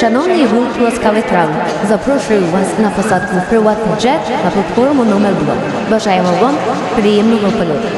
Шановний гурт ласкавий травм, запрошую вас на посадку в приватний джет на платформу номер 2. Бажаємо вам приємного польоту.